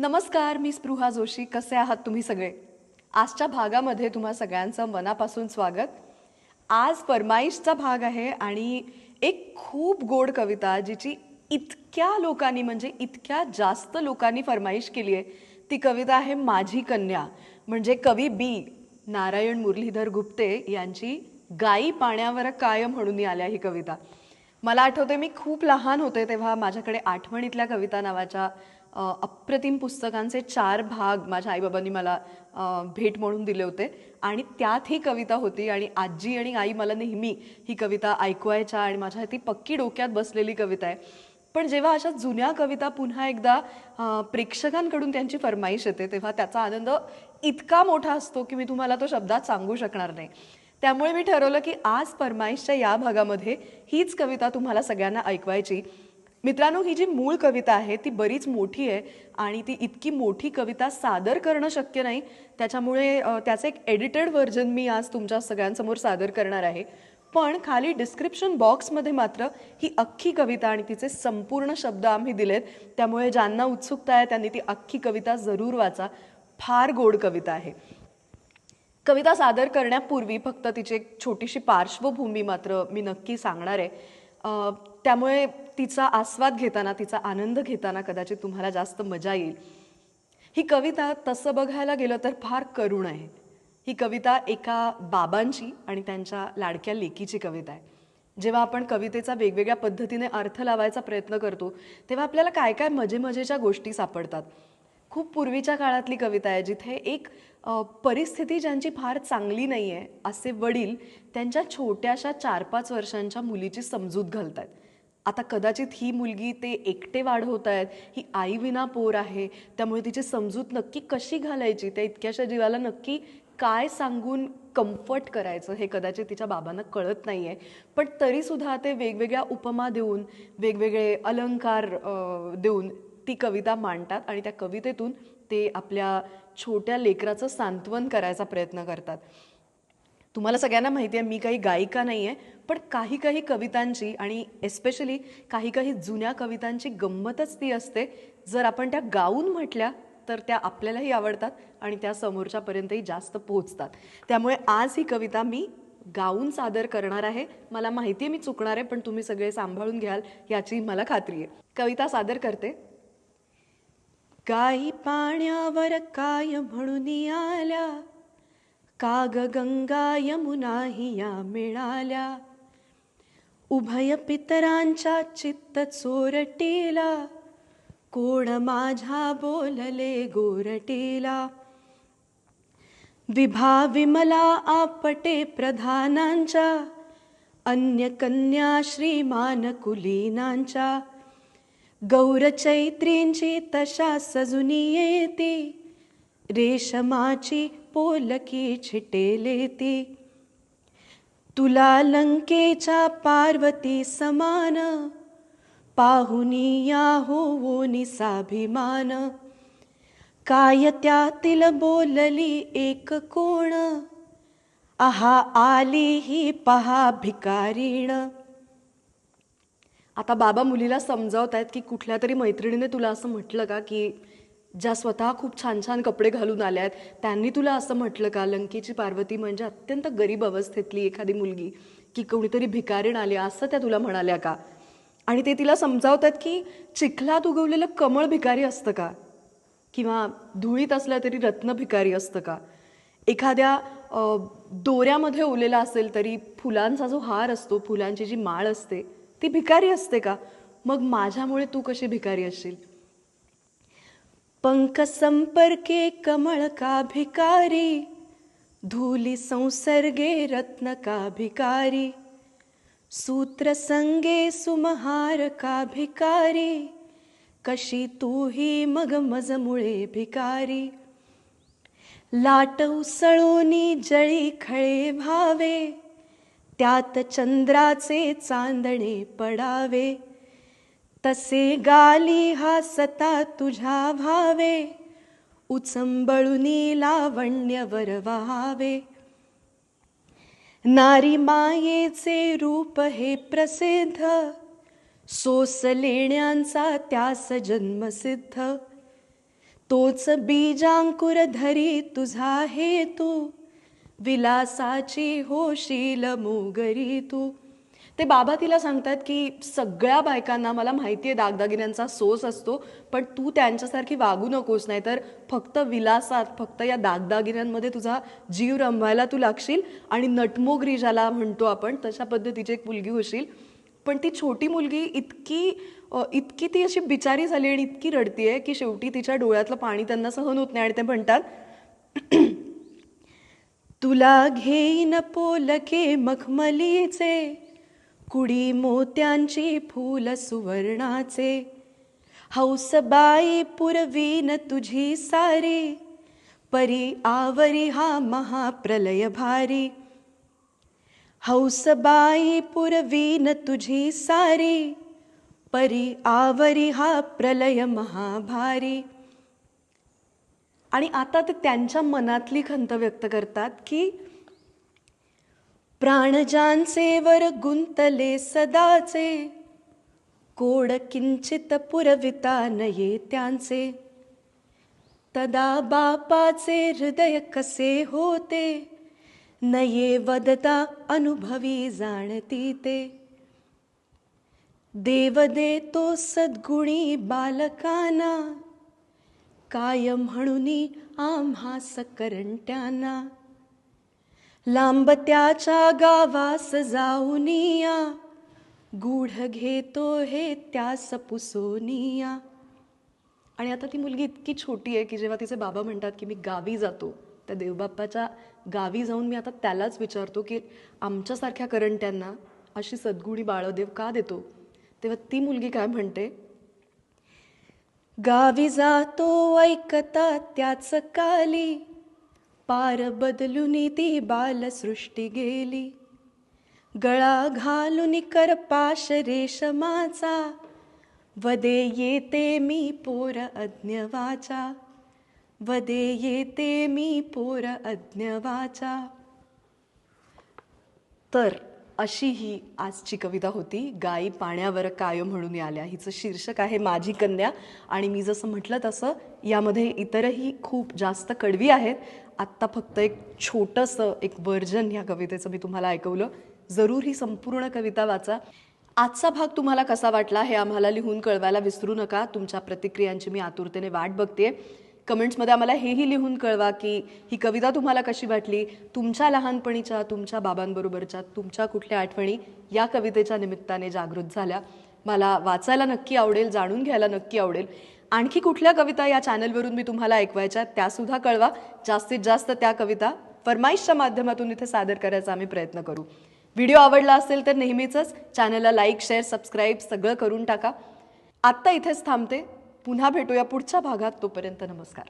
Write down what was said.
नमस्कार मी स्पृहा जोशी. कसे आहात तुम्ही सगळे? आजच्या भागामध्ये तुम्हा सगळ्यांचं मनापासून स्वागत. आज फरमाईशचा भाग आहे आणि एक खूप गोड कविता जिची इतक्या लोकांनी म्हणजे इतक्या जास्त लोकांनी फरमाईश केली आहे. ती कविता आहे माझी कन्या. म्हणजे कवी बी. नारायण मुरलीधर गुप्ते यांची गाई पाण्यावर कायम म्हणून आल्या ही कविता. मला आठवते मी खूप लहान होते तेव्हा माझ्याकडे आठवणीतल्या कविता नावाच्या अप्रतिम पुस्तकांचे चार भाग माझ्या आईबाबांनी मला भेट म्हणून दिले होते. आणि त्यात ही कविता होती आणि आजी आणि आई मला नेहमी ही कविता ऐकवायच्या आणि माझ्या ती पक्की डोक्यात बसलेली कविता आहे. पण जेव्हा अशा जुन्या कविता पुन्हा एकदा प्रेक्षकांकडून त्यांची फरमाईश येते तेव्हा त्याचा आनंद इतका मोठा असतो की मी तुम्हाला तो शब्दात सांगू शकणार नाही. त्यामुळे मी ठरवलं की आज फरमाईशच्या या भागामध्ये हीच कविता तुम्हाला सगळ्यांना ऐकवायची. मित्रांनो ही जी मूळ कविता आहे ती बरीच मोठी आहे आणि ती इतकी मोठी कविता सादर करणं शक्य नाही. त्याच्यामुळे त्याचं एक एडिटेड व्हर्जन मी आज तुमच्या सगळ्यांसमोर सादर करणार आहे. पण खाली डिस्क्रिप्शन बॉक्समध्ये मात्र ही अख्खी कविता आणि तिचे संपूर्ण शब्द आम्ही दिलेत. त्यामुळे ज्यांना उत्सुकता आहे त्यांनी ती अख्खी कविता जरूर वाचा. फार गोड कविता आहे. कविता सादर करण्यापूर्वी फक्त तिची एक छोटीशी पार्श्वभूमी मात्र मी नक्की सांगणार आहे. त्यामुळे तिचा आस्वाद घेताना तिचा आनंद घेताना कदाचित तुम्हाला जास्त मजा येईल. ही कविता तसं बघायला गेलं तर फार करुण आहे. ही कविता एका बाबांची आणि त्यांच्या लाडक्या लेकीची कविता आहे. जेव्हा आपण कवितेचा वेगवेगळ्या पद्धतीने अर्थ लावायचा प्रयत्न करतो तेव्हा आपल्याला काय काय मजे मजेच्या गोष्टी सापडतात? खूप पूर्वीच्या काळातली कविता आहे जिथे एक परिस्थिती ज्यांची फार चांगली नाही आहे असे वडील त्यांच्या छोट्याशा चार पाच वर्षांच्या मुलीची समजूत घालत आहेत आता कदाचित ही मुलगी ते एकटे वाढवत आहेत ही आई विना पोर आहे त्यामुळे तिची समजूत नक्की कशी घालायची त्या इतक्याशा जीवाला नक्की काय सांगून कम्फर्ट करायचं हे कदाचित तिच्या बाबांना कळत नाही आहे पण तरीसुद्धा ते वेगवेगळ्या उपमा देऊन वेगवेगळे अलंकार देऊन ती कविता मांडतात आणि त्या कवितेतून ते आपल्या छोट्या लेकराचं सांत्वन करायचा प्रयत्न करतात. तुम्हाला सगळ्यांना माहिती आहे मी काही गायिका नाही आहे पण काही काही कवितांची आणि एस्पेशली काही काही जुन्या कवितांची गंमतच ती असते. जर आपण त्या गाऊन म्हटल्या तर त्या आपल्यालाही आवडतात आणि त्या समोरच्यापर्यंतही जास्त पोहोचतात. त्यामुळे आज ही कविता मी गाऊन सादर करणार आहे. मला माहिती आहे मी चुकणार आहे पण तुम्ही सगळे सांभाळून घ्याल याची मला खात्री आहे. कविता सादर करते. गाई पाण्यावर काय म्हणून आल्या? काग गंगा यमुनाही या मिळाल्या. उभय पितरांच्या चित्त चोरटीला कोण माझ्या बोलले गोरटीला? विभा विमला आपटे प्रधानांच्या अन्य कन्या श्रीमान कुलीनांच्या गौरचैत्रींची तशा सजुनी येती. रेशमाची पोलकी छिटेले ती. तुला लंकेच्या पार्वती समान. पाहुनी या होवो निसाभिमान काय त्यातील बोलली एक कोण? आहा आली ही पहा भिकारीण. आता बाबा मुलीला समजावत आहेत की कुठल्या तरी मैत्रिणीने तुला असं म्हटलं का की ज्या स्वतः खूप छान छान कपडे घालून आल्या आहेत त्यांनी तुला असं म्हटलं का? लंकेची पार्वती म्हणजे अत्यंत गरीब अवस्थेतली एखादी मुलगी की कोणीतरी भिकारीण आली असं त्या तुला म्हणाल्या का? आणि ते तिला समजावतात की चिखलात उगवलेलं कमळ भिकारी असतं का? किंवा धुळीत असलं तरी रत्न भिकारी असतं का? एखाद्या दोऱ्यामध्ये ओलेला असेल तरी फुलांचा जो हार असतो फुलांची जी माळ असते ती भिकारी असते का? मग माझ्यामुळे तू कशी भिकारी असशील? पंख संपर्के कमळ का भिकारी? धूली संसर्गे रत्न का भिकारी? सूत्र संगे सुमहार का भिकारी? कशी तू ही मग मजमुळे भिकारी? लाट उसळोनी जळी खळे भावे त्यात चंद्राचे चांदणे पडावे. तसे गाली हासता तुझ्या व्हावे. उचंबळुनी लावण्यवर व्हावे. नारी मायेचे रूप हे प्रसिद्ध. सोस लेण्यांचा त्यास जन्मसिद्ध तोच बीजांकुर धरी तुझा हे तू विलासाची होशील मोगरी तू. ते बाबा तिला सांगतात की सगळ्या बायकांना मला माहिती आहे दागदागिन्यांचा सोस असतो पण तू त्यांच्यासारखी वागू नकोस नाही तर फक्त विलासात फक्त या दागदागिन्यांमध्ये तुझा जीव रमवायला तू लागशील आणि नटमोगरी ज्याला म्हणतो आपण तशा पद्धतीची एक मुलगी होशील. पण ती छोटी मुलगी इतकी इतकी ती अशी बिचारी झाली आणि इतकी रडतीये की शेवटी तिच्या डोळ्यातलं पाणी त्यांना सहन होत नाही आणि ते म्हणतात तुला घेईन पोलके मखमलीचे कुडी मोत्यांची फूल सुवर्णाचे. हौसबाई पुरवीन तुझी सारी परी आवरी हा महाप्रलय भारी. हौसबाई पुरवीन तुझी सारी परी आवरी हा प्रलय महाभारी. आणि आता ते त्यांच्या मनातली खंत व्यक्त करतात की प्राणजांचे वर गुंतले सदाचे कोड किंचित पुरविता नये त्यांचे तदा बापाचे हृदय कसे होते नये वदता अनुभवी जाणती ते. देव देतो सद्गुणी बालकांना काय म्हणून आम्हा सकरंट्याना. लांब त्याच्या गावास जाऊनिया गूढ घेतो हे त्यास पुसोनिया आणि आता ती मुलगी इतकी छोटी आहे की जेव्हा तिचे बाबा म्हणतात की मी गावी जातो त्या देवबाप्पाच्या गावी जाऊन मी आता त्यालाच विचारतो की आमच्यासारख्या करंट्यांना अशी सद्गुणी बाळदेव का देतो? तेव्हा ती मुलगी काय म्हणते? गावी जातो ऐकता त्याच काली. पार बदलून ती बालसृष्टी गेली. गळा घालून करपाश रेशमाचा वदे येते मी पोर अज्ञवाचा. वदे येते मी पोर अज्ञवाचा. तर अशी ही आजची कविता होती गाई पाण्यावर काय म्हणून आल्या हिचं शीर्षक आहे माझी कन्या. आणि मी जसं म्हटलं तसं यामध्ये इतरही खूप जास्त कडवी आहेत. आत्ता फक्त एक छोटंसं एक वर्जन ह्या कवितेचं मी तुम्हाला ऐकवलं. जरूर ही संपूर्ण कविता वाचा. आजचा भाग तुम्हाला कसा वाटला हे आम्हाला लिहून कळवायला विसरू नका. तुमच्या प्रतिक्रियांची मी आतुरतेने वाट बघते कमेंट्समध्ये आम्हाला हेही लिहून कळवा की ही कविता तुम्हाला कशी वाटली? तुमच्या लहानपणीच्या तुमच्या बाबांबरोबरच्या तुमच्या कुठल्या आठवणी या कवितेच्या निमित्ताने जागृत झाल्या. मला वाचायला नक्की आवडेल जाणून घ्यायला नक्की आवडेल. आणखी कुठल्या कविता या चॅनलवरून मी तुम्हाला ऐकवायच्या त्यासुद्धा कळवा. जास्तीत जास्त त्या कविता फरमाईशच्या माध्यमातून इथे सादर करायचा आम्ही प्रयत्न करू. व्हिडिओ आवडला असेल तर नेहमीच चॅनलला लाईक शेअर सबस्क्राईब सगळं करून टाका. आत्ता इथेच थांबते. पुन्हा भेटूया पुढच्या भागात तोपर्यंत नमस्कार.